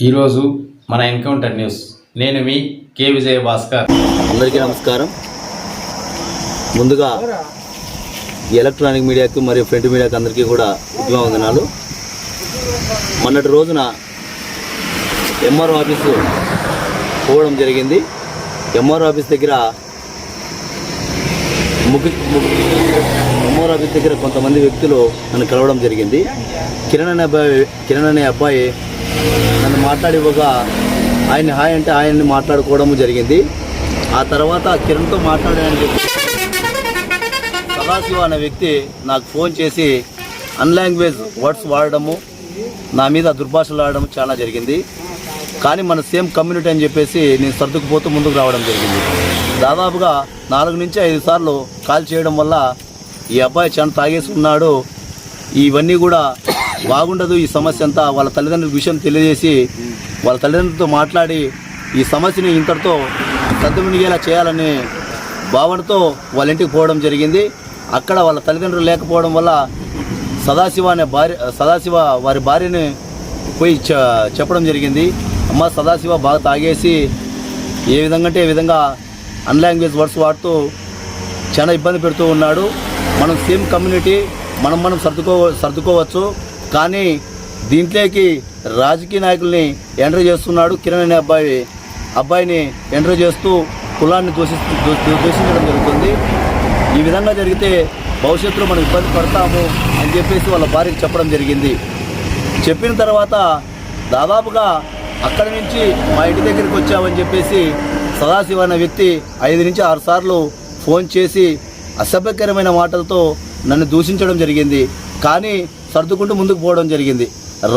ఈరోజు మన encounter news. నేను మీ కే విజయ భాస్కర్. అందరికీ నమస్కారం. ముందుగా ఎలక్ట్రానిక్ మీడియాకి మరియు ప్రింట్ మీడియాకి అందరికీ కూడా ఉద్యమ వందనాలు మొన్నటి రోజున ఎంఆర్ఓ ఆఫీసు పోవడం జరిగింది. ఎంఆర్ఓ ఆఫీస్ దగ్గర ముగ్గు ఆఫీస్ దగ్గర కొంతమంది వ్యక్తులు నన్ను కలవడం జరిగింది. కిరణ్ అనే అబ్బాయి కిరణ్ అనే అబ్బాయి నన్ను మాట్లాడివ్వగా ఆయన్ని హాయ్ అంటే ఆయన్ని మాట్లాడుకోవడం జరిగింది. ఆ తర్వాత కిరణ్తో మాట్లాడాలని చెప్పి సదాశివ అనే వ్యక్తి నాకు ఫోన్ చేసి అన్లాంగ్వేజ్ వర్డ్స్ వాడడము నా మీద దుర్భాషలు ఆడడం చాలా జరిగింది. కానీ మన సేమ్ కమ్యూనిటీ అని చెప్పేసి నేను సర్దుకుపోతూ ముందుకు రావడం జరిగింది. దాదాపుగా నాలుగు నుంచి ఐదు సార్లు కాల్ చేయడం వల్ల ఈ అబ్బాయి చాలా తాగేసి ఉన్నాడు. ఇవన్నీ కూడా బాగుండదు ఈ సమస్య అంతా. వాళ్ళ తల్లిదండ్రుల విషయం తెలియజేసి వాళ్ళ తల్లిదండ్రులతో మాట్లాడి ఈ సమస్యని ఇంతటితో సర్దుమునిగేలా చేయాలని భావనతో వాళ్ళ ఇంటికి పోవడం జరిగింది. అక్కడ వాళ్ళ తల్లిదండ్రులు లేకపోవడం వల్ల సదాశివ అనే భార్య సదాశివ వారి భార్యని పోయి చెప్పడం జరిగింది. అమ్మ సదాశివ బాగా తాగేసి ఏ విధంగా అంటే ఏ విధంగా అన్లాంగ్వేజ్ వర్డ్స్ వాడుతూ చాలా ఇబ్బంది పెడుతూ ఉన్నాడు. మనం సేమ్ కమ్యూనిటీ మనం మనం సర్దుకో సర్దుకోవచ్చు. కానీ దీంట్లోకి రాజకీయ నాయకుల్ని ఎంటర్ చేస్తున్నాడు కిరణ్ అనే అబ్బాయి. అబ్బాయిని ఎంటర్ చేస్తూ కులాన్ని దూషి దూషించడం జరుగుతుంది. ఈ విధంగా జరిగితే భవిష్యత్తులో మనం ఇబ్బంది పడతాము అని చెప్పేసి వాళ్ళ భార్యకు చెప్పడం జరిగింది. చెప్పిన తర్వాత దాదాపుగా అక్కడి నుంచి మా ఇంటి దగ్గరికి వచ్చామని చెప్పేసి సదాశివ అనే వ్యక్తి ఐదు నుంచి ఆరు సార్లు ఫోన్ చేసి అసభ్యకరమైన మాటలతో నన్ను దూషించడం జరిగింది. కానీ సర్దుకుంటూ ముందుకు పోవడం జరిగింది.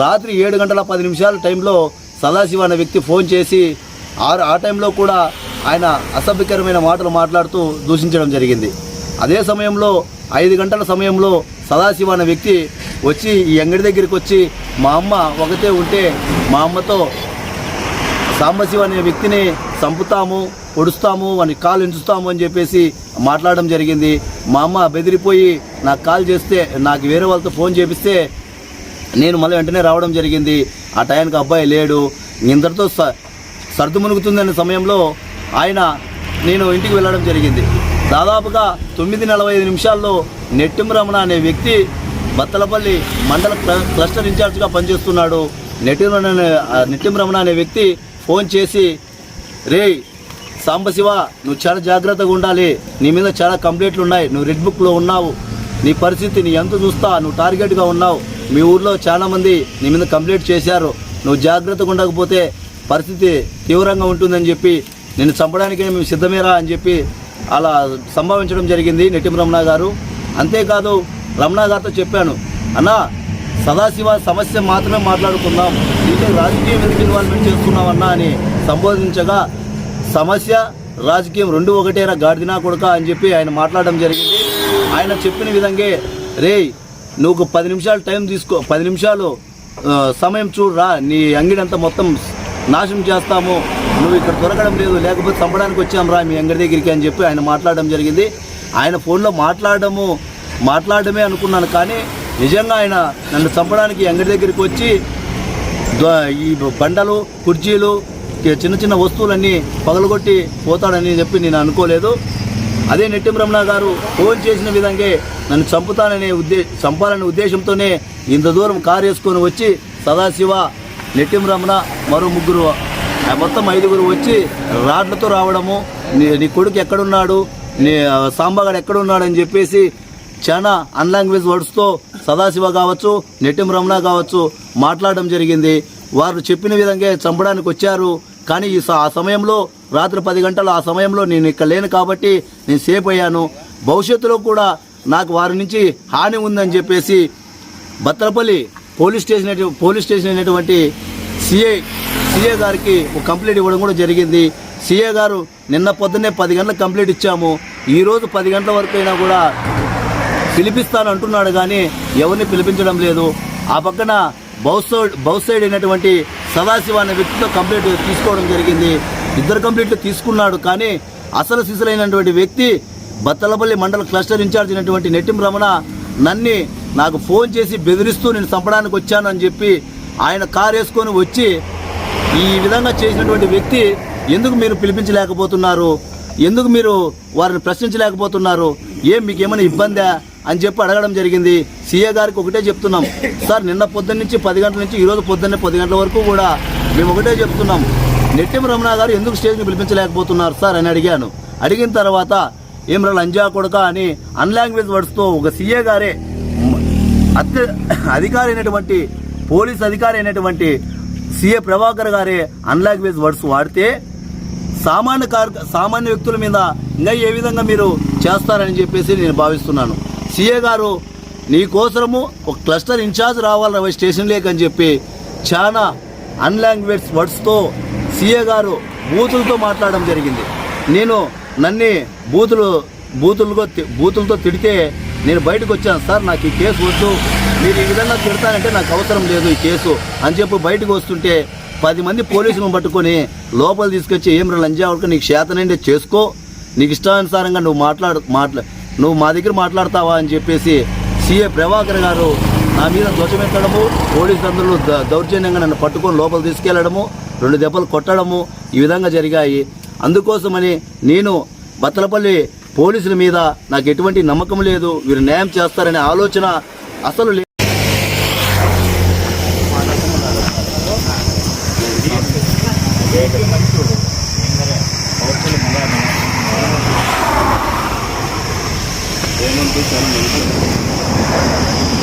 రాత్రి ఏడు గంటల పది నిమిషాల టైంలో సదాశివ అనే వ్యక్తి ఫోన్ చేసి ఆరు ఆ టైంలో కూడా ఆయన అసభ్యకరమైన మాటలు మాట్లాడుతూ దూషించడం జరిగింది. అదే సమయంలో ఐదు గంటల సమయంలో సదాశివ అనే వ్యక్తి వచ్చి ఈ అంగడి దగ్గరికి వచ్చి మా అమ్మ ఒకతే ఉంటే మా అమ్మతో సాంబశివ అనే వ్యక్తిని చంపుతాము పొడుస్తాము అని కాలు ఎంచుతాము అని చెప్పేసి మాట్లాడడం జరిగింది. మా అమ్మ బెదిరిపోయి నాకు కాల్ చేస్తే నాకు వేరే వాళ్ళతో ఫోన్ చేపిస్తే నేను మళ్ళీ వెంటనే రావడం జరిగింది. ఆ టైంకి అబ్బాయి లేడు. ఇంతటితో స సర్దు మునుగుతుందనే సమయంలో ఆయన నేను ఇంటికి వెళ్ళడం జరిగింది. దాదాపుగా తొమ్మిది నలభై ఐదు నిమిషాల్లో నెట్టిం రమణ అనే వ్యక్తి బత్తలపల్లి మండల క్లస్టర్ ఇన్ఛార్జ్గా పనిచేస్తున్నాడు. నెట్టిం రమణ అనే నెట్టిం రమణ అనే వ్యక్తి ఫోన్ చేసి రేయ్ సాంబశివ నువ్వు చాలా జాగ్రత్తగా ఉండాలి. నీ మీద చాలా కంప్లైంట్లు ఉన్నాయి. నువ్వు రెడ్ బుక్లో ఉన్నావు. నీ పరిస్థితి నీ ఎంత చూస్తా నువ్వు టార్గెట్గా ఉన్నావు. మీ ఊర్లో చాలామంది నీ మీద కంప్లైంట్ చేశారు. నువ్వు జాగ్రత్తగా ఉండకపోతే పరిస్థితి తీవ్రంగా ఉంటుందని చెప్పి నేను చంపడానికే మేము సిద్ధమేరా అని చెప్పి అలా సంభావించడం జరిగింది నెట్టిం రమణ గారు. అంతేకాదు రమణ గారితో చెప్పాను అన్నా సదాశివ సమస్య మాత్రమే మాట్లాడుకుందాం. దీంట్లో రాజకీయం ఎందుకు ఇన్వాల్వ్మెంట్ చేస్తున్నామన్నా అని సంబోధించగా సమస్య రాజకీయం రెండు ఒకటేరా గాడిదినా కొడుక అని చెప్పి ఆయన మాట్లాడడం జరిగింది. ఆయన చెప్పిన విధంగా రేయ్ నువ్వు పది నిమిషాలు టైం తీసుకో పది నిమిషాలు సమయం చూడరా నీ అంగడి అంతా మొత్తం నాశనం చేస్తాము. నువ్వు ఇక్కడ దొరకడం లేదు లేకపోతే చంపడానికి వచ్చాం రా మీ అంగడి దగ్గరికి అని చెప్పి ఆయన మాట్లాడడం జరిగింది. ఆయన ఫోన్లో మాట్లాడము మాట్లాడడమే అనుకున్నాను కానీ నిజంగా ఆయన నన్ను చంపడానికి అంగడి దగ్గరికి వచ్చి ఈ బండలు కుర్చీలు చిన్న చిన్న వస్తువులన్నీ పగలగొట్టి పోతాడని చెప్పి నేను అనుకోలేదు. అదే నెట్టిం రమణ గారు ఫోన్ చేసిన విధంగా నన్ను చంపుతాననే ఉద్దే చంపాలనే ఉద్దేశంతోనే ఇంత దూరం కారు వేసుకొని వచ్చి సదాశివ నెట్టిం రమణ మరో ముగ్గురు మొత్తం ఐదుగురు వచ్చి రాడ్లతో రావడము నీ నీ కొడుకు ఎక్కడున్నాడు నీ సాంబగాడు సాంబగాడు ఎక్కడున్నాడని చెప్పేసి చాలా అన్లాంగ్వేజ్ వర్డ్స్తో సదాశివ కావచ్చు నెట్టిం రమణ కావచ్చు మాట్లాడడం జరిగింది. వారు చెప్పిన విధంగా చంపడానికి వచ్చారు. కానీ ఈ స- ఆ సమయంలో రాత్రి పది గంటలు ఆ సమయంలో నేను ఇక్కడ లేను కాబట్టి నేను సేఫ్ అయ్యాను. భవిష్యత్తులో కూడా నాకు వారి నుంచి హాని ఉందని చెప్పేసి Bhatrapalli police station police station అయినటువంటి సిఐ సిఏ గారికి ఒక కంప్లైంట్ ఇవ్వడం కూడా జరిగింది. సిఏ గారు నిన్న పొద్దున్నే పది గంటలకు కంప్లైంట్ ఇచ్చాము. ఈరోజు పది గంటల వరకు అయినా కూడా పిలిపిస్తాను అంటున్నాడు కానీ ఎవరిని పిలిపించడం లేదు. ఆ పక్కన బౌత్ సైడ్ బౌత్ సైడ్ అయినటువంటి సదాశివ అనే వ్యక్తితో కంప్లీట్ తీసుకోవడం జరిగింది. ఇద్దరు కంప్లీట్లు తీసుకున్నాడు. కానీ అసలు సిసలైనటువంటి వ్యక్తి బత్తలపల్లి మండల క్లస్టర్ ఇన్ఛార్జ్ అయినటువంటి నెట్టిం రమణ నన్ని నాకు ఫోన్ చేసి బెదిరిస్తూ నేను చంపడానికి వచ్చాను అని చెప్పి ఆయన కారు వేసుకొని వచ్చి ఈ విధంగా చేసినటువంటి వ్యక్తి ఎందుకు మీరు పిలిపించలేకపోతున్నారు? ఎందుకు మీరు వారిని ప్రశ్నించలేకపోతున్నారు? ఏం మీకు ఏమైనా ఇబ్బందా? అని చెప్పి అడగడం జరిగింది. సీఏ గారికి ఒకటే చెప్తున్నాం. సార్ నిన్న పొద్దున్న నుంచి పది గంటల నుంచి ఈరోజు పొద్దున్నే పది గంటల వరకు కూడా మేము ఒకటే చెప్తున్నాం. నెట్టిం రమణ గారు ఎందుకు స్టేజ్ని పిలిపించలేకపోతున్నారు సార్ అని అడిగాను. అడిగిన తర్వాత ఏం రా లంజా కొడక అని అన్లాంగ్వేజ్ వర్డ్స్తో ఒక సీఏ గారే అత్య అధికారి అయినటువంటి పోలీస్ అధికారి అయినటువంటి సీఏ ప్రభాకర్ గారే అన్లాంగ్వేజ్ వర్డ్స్ వాడితే సామాన్య కార్ సామాన్య వ్యక్తుల మీద ఇంకా ఏ విధంగా మీరు చేస్తారని చెప్పేసి నేను భావిస్తున్నాను. సీఏ గారు నీ కోసము ఒక క్లస్టర్ ఇన్ఛార్జ్ రావాలి స్టేషన్ లేక్ అని చెప్పి చాలా అన్లాంగ్వేజ్ వర్డ్స్తో సీఏ గారు బూతులతో మాట్లాడడం జరిగింది. నేను నన్ను బూతులు బూతులుగా బూతులతో తిడితే నేను బయటకు వచ్చాను. సార్ నాకు ఈ కేసు వద్దు. మీరు ఈ విధంగా తిడతానంటే నాకు అవసరం లేదు ఈ కేసు అని చెప్పి బయటకు వస్తుంటే పది మంది పోలీసులను పట్టుకొని లోపల తీసుకొచ్చి ఏం రంజావుడికి లంజా వరకు నీకు చేతనండి చేసుకో. నీకు ఇష్టానుసారంగా నువ్వు మాట్లాడు మాట్లా నువ్వు మా దగ్గర మాట్లాడతావా అని చెప్పేసి సీఏ ప్రభాకర్ గారు నా మీద ధ్వజమెత్తడము పోలీసు అందరూ ద- దౌర్జన్యంగా నన్ను పట్టుకొని లోపల తీసుకెళ్ళడము రెండు దెబ్బలు కొట్టడము ఈ విధంగా జరిగాయి. అందుకోసమని నేను బత్తలపల్లి పోలీసుల మీద నాకు ఎటువంటి నమ్మకం లేదు వీరు న్యాయం చేస్తారనే ఆలోచన అసలు లేదు Thank you.